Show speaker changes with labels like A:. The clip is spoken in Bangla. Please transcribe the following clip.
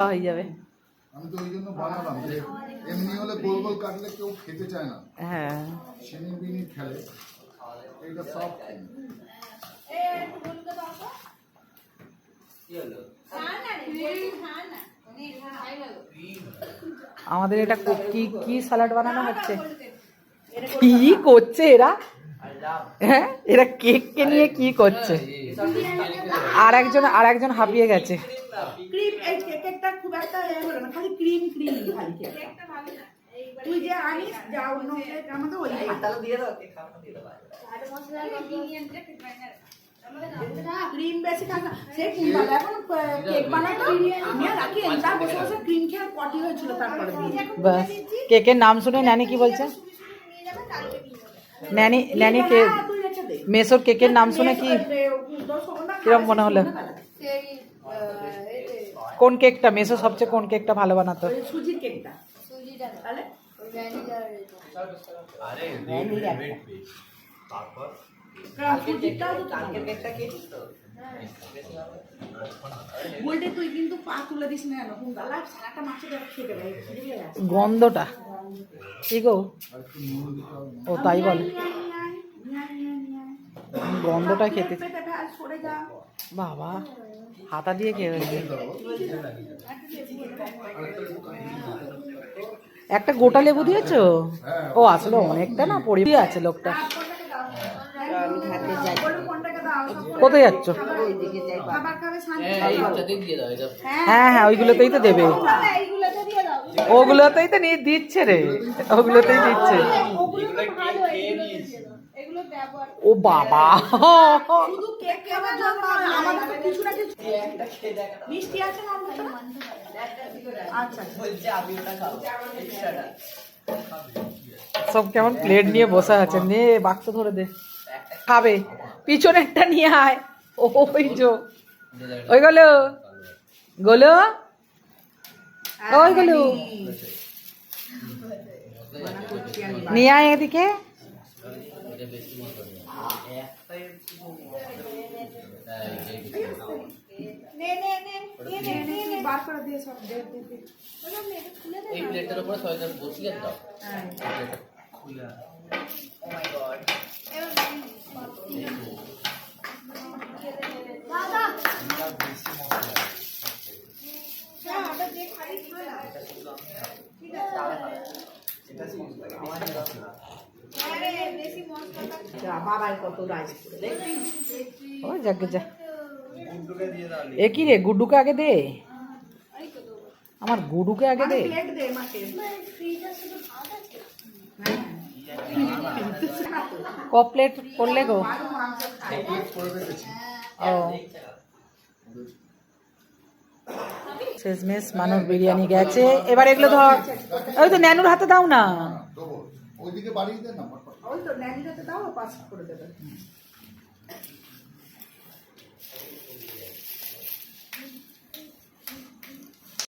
A: হয়ে যাবে
B: আমি তো ওই জন্য বানালাম যে এমনি হলে গোল গোল কাটলে কেউ খেতে চায় না
A: হ্যাঁ
B: চিনি বিনি খেলে এটা সব
A: আমাদের এটা কো- কি কি স্যালাড বানানো হচ্ছে কি করছে এরা হ্যাঁ? এরা কেককে নিয়ে কি করছে? আর একজন আর একজন হাঁপিয়ে গেছে।
C: ক্রিম এই কেকটা খুব একটা এ হলো না খালি ক্রিম ক্রিম খালি কেক তুই যে আনিস যা অন্য কেক আমাদের ওই ক্রিম বেশি থাকে সে ক্রিম বানা এখন কেক বানাতো আমি আর রাখি এটা বসে বসে ক্রিম খেয়ে পটি হয়েছিল তারপরে দিয়ে
A: কেকের নাম শুনে ন্যানি কি বলছে? ন্যানি ন্যানি কে মেসোর কেকের নাম শুনে কি কিরম মনে হলো? কোন কেকটা? মেসো সবচেয়ে কোন কেকটা ভালো বানাতো?
C: সুজির কেকটা। তাহলে সুজিরটাও তো কালকের কেকটা বলতে তুই কিন্তু পা তুলে দিস না সারাটা মাছের খেতে পারে? খিদে পেয়ে গেছে।
A: গন্ধটা। কি গো? ও তাই বলে। গন্ধটা খেতে। বাবা হাতা দিয়ে কে একটা গোটা লেবু দিয়েছ? ও আসলে অনেকটা না পড়ে আছে লোকটা। কোথায় যাচ্ছ? হ্যাঁ হ্যাঁ ওইগুলোতেই তো দেবে। ওগুলোতেই তো নিয়ে দিচ্ছে রে। ওগুলোতেই দিচ্ছে। ও বাবা। সব কেমন প্লেট নিয়ে বসে আছে? নে, বাক্স ধরে দে। খাবে। পিছনে একটা নিয়ে আয়। ওই যো। ওই গলো। গলো। ওই গলো। নিয়ে আয় এদিকে।
D: এই প্লেটটার উপরে বসিয়ে দাও।
C: যা,
A: এ কি রে, গুড্ডুকে আগে দে। আমার গুডুকে আগে দে। ক প্লেট করলে গো। ও। শেষমেশ মানুষ বিরিয়ানি গেছে। এবার এগুলো ধর। ওই তো ন্যানুর হাতে দাও না।
B: ওইদিকে বাড়িয়ে দেন না
C: ওই তো ন্যানিটাতে দাও পাস করে দেবে।